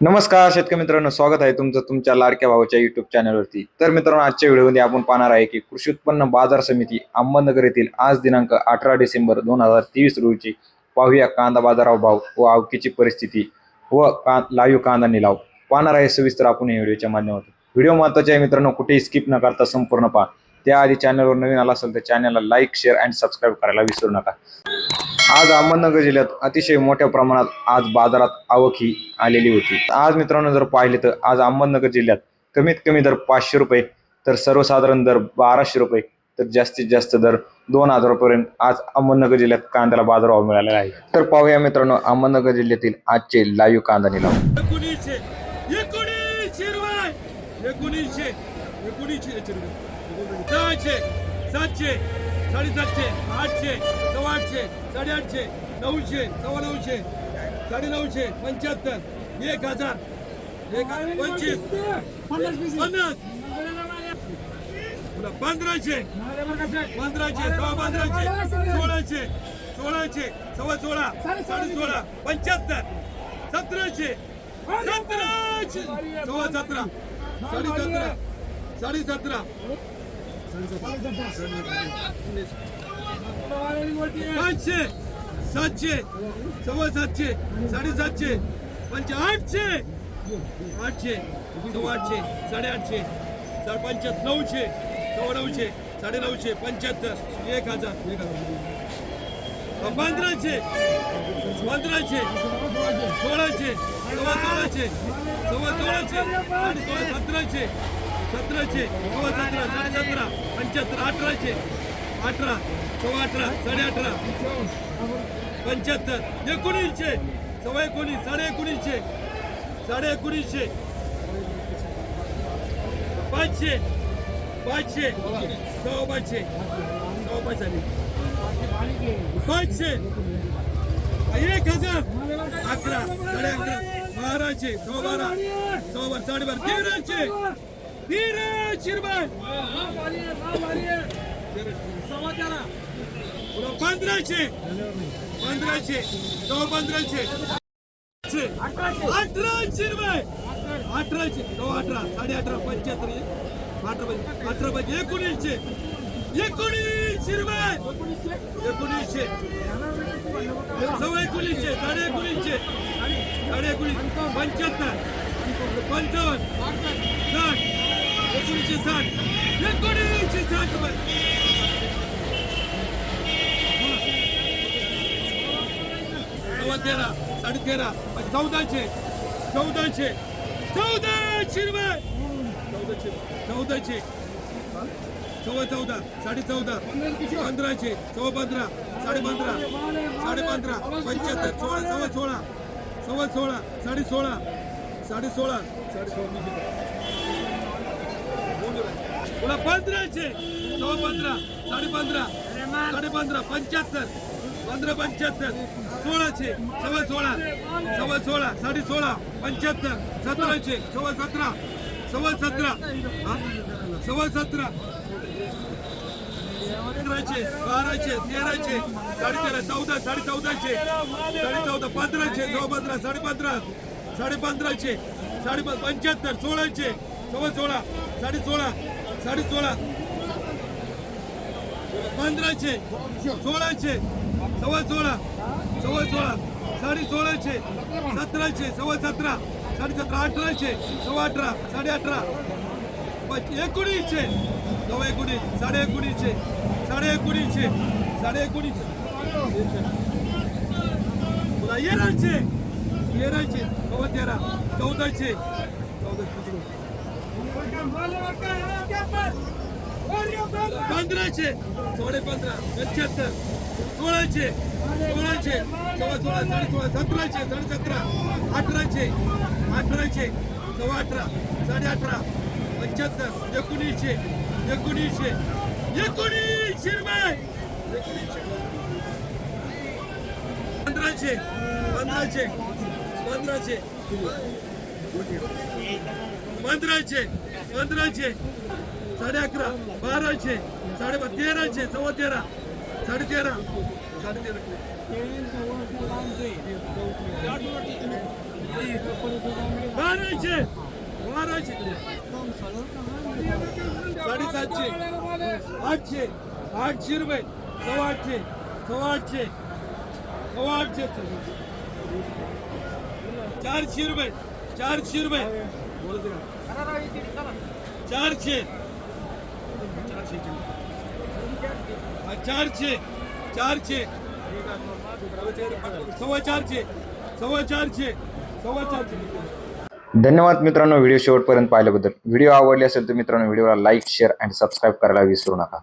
नमस्कार शेतकरी मित्रांनो स्वागत आहे तुमचं तुमच्या लाडक्या भावाच्या युट्यूब चॅनलवरती तर मित्रांनो आजच्या व्हिडिओमध्ये आपण पाहणार आहे की कृषी उत्पन्न बाजार समिती अहमदनगर येथील आज दिनांक अठरा डिसेंबर दोन हजार तेवीस रोजी पाहूया कांदा बाजाराव भाव व आवकीची परिस्थिती व का लाईव्ह कांदा निलाव पाहणार आहे सविस्तर आपण या व्हिडिओच्या माध्यमातून. व्हिडिओ महत्त्वाचे आहे मित्रांनो कुठेही स्किप न करता संपूर्ण पहा. त्याआधी चॅनलवर नवीन आला असेल तर चॅनलला लाईक शेअर अँड सबस्क्राईब करायला विसरू नका. आज अहमदनगर जिल्ह्यात अतिशय मोठ्या प्रमाणात आज बाजारात आवक ही आलेली होती. आज मित्रांनो जर पाहिले तर आज अहमदनगर जिल्ह्यात कमीत कमी दर पाचशे रुपये तर सर्वसाधारण दर बाराशे रुपये तर जास्तीत जास्त दर दोन हजारापर्यंत आज अहमदनगर जिल्ह्यात कांद्याला बाजारभाव मिळालेला आहे. तर पाहूया मित्रांनो अहमदनगर जिल्ह्यातील आजचे लाईव्ह कांदा निलाव एकोणीसशे एकोणीसशे सातशे साडेसातशे आठशे सव्वा आठशे साडेआठशे नऊशे सव्वा नऊशे साडेनऊशे पंच्याहत्तर एक हजार पंचवीस पन्नास पंधराशे पंधराशे सव्वा पंधराशे सोळाशे सोळाशे सव्वा सोळा साडे सोळा पंच्याहत्तर सतराशे सतराशे सव्वा सतरा साडे सतरा साडे सतरा. पाचशे सातशे सव्वा सातशे साडेसातशे पंच आठशे आठशे सव्वा आठशे साडेआठशे साडे पंच्याहत्तर नऊशे सव्वा नऊशे साडे नऊशे पंच्याहत्तर एक हजार एक हजार. पंधराशे पंधराशे सोळाशे सव्वा सोळाशे सव्वा सोळाशे साडे सोळा सतराशे सतराशे सव्वा सतरा साडे सतरा पंच्याहत्तर अठराशे. अठरा सव्वा अठरा साडे अठरा पंच्याहत्तर एकोणीसशे. सव्वा एकोणीस साडे एकोणीसशे. साडे एकोणीसशे. पाचशे. पाचशे. सव्वा पाचशे. सव्वा पाच आली. पाचशे. एक हजार. अकरा साडे अकरा. बाराशे सव्वा बारा. सव्वा बारा साडे बारा तेराशे. तेराशे रुपये पुन्हा पंधराशे. पंधराशे. सव्वा पंधराशे. अठराशे रुपये अठराशे सव्वा अठरा. साडे अठरा पंच्याहत्तर. अठरा पाहिजे अठरा पाहिजे एकोणीसशे. एकोणीसशे रुपये एकोणीसशे. सव्वा एकोणीसशे. साडे एकोणीसशे. साडे एकोणीस. पंच्याहत्तर. पंचावन्न. साठ. एकोणीसशे साठ एकोणीसशे साठ सव्वा तेरा साडे तेरा चौदाशे चौदाशे चौदाशे रुपये चौदाशे चौदाशे सव्वा चौदा साडे चौदा पंधराशे सव्वा पंधरा साडे पंधरा साडे पंधरा पंच्याहत्तर सोळा सव्वा सोळा सव्वा सोळा साडे सोळा साडे सोळा साडे सोळा तुला पंधराशे सव्वा पंधरा साडे पंधरा साडे पंधरा पंच्याहत्तर पंधरा पंच्याहत्तर सोळाशे सव्वा सोळा सव्वा सोळा साडे सोळा पंच्याहत्तर सतराशे सव्वा सतरा सव्वा सतरा सव्वा सतरा. अकराशे बाराशे तेराशे साडे तेरा चौदा साडे चौदाशे साडे चौदा पंधराशे सव्वा पंधरा साडे पंधरा साडे पंधराशे साडे पंच्याहत्तर सोळाशे सव्वा सोळा साडे सोळा साडे सोळा पंधराशे सोळाशे सव्वा सोळा. सव्वा सोळा. साडे सोळाशे सतराशे सव्वा सतरा. साडे सतरा. अठराशे सव्वा अठरा. साडे अठरा. पच- एकोणीसशे सव्वा एकोणीस. साडे एकोणीसशे साडे एकोणीसशे साडे एकोणीसशे पुन्हा तेराशे तेराशे सव्वा तेरा. चौदाशे पंधराशे साडे पंधरा पंच्याहत्तर सोळाशे सोळाशे सव्वा सोळा साडे सोळा सतराशे साडे सतरा अठराशे अठराशे सव्वा अठरा साडे अठरा पंच्याहत्तर एकोणीसशे एकोणीसशे एकोणीसशे रुपये पंधराशे पंधराशे पंधराशे पंधराशे पंधराशे साडे अकरा बाराशे साडे बा तेराशे सव्वा तेरा साडे तेरा साडे तेरा बाराशे बाराशे साडेसातशे आठशे आठशे रुपये सव्वा आठशे सव्वा आठशे सव्वा आठशे चारशे रुपये चारशे रुपये. चारशे. चारशे चारशे. सव्वा चारशे. सव्वा चारशे. सव्वा चारशे. धन्यवाद मित्रांनो व्हिडिओ शेवटपर्यंत पाहिल्याबद्दल. व्हिडिओ आवडले असेल तर मित्रांनो व्हिडिओला लाईक शेअर अँड सबस्क्राईब करायला विसरू नका.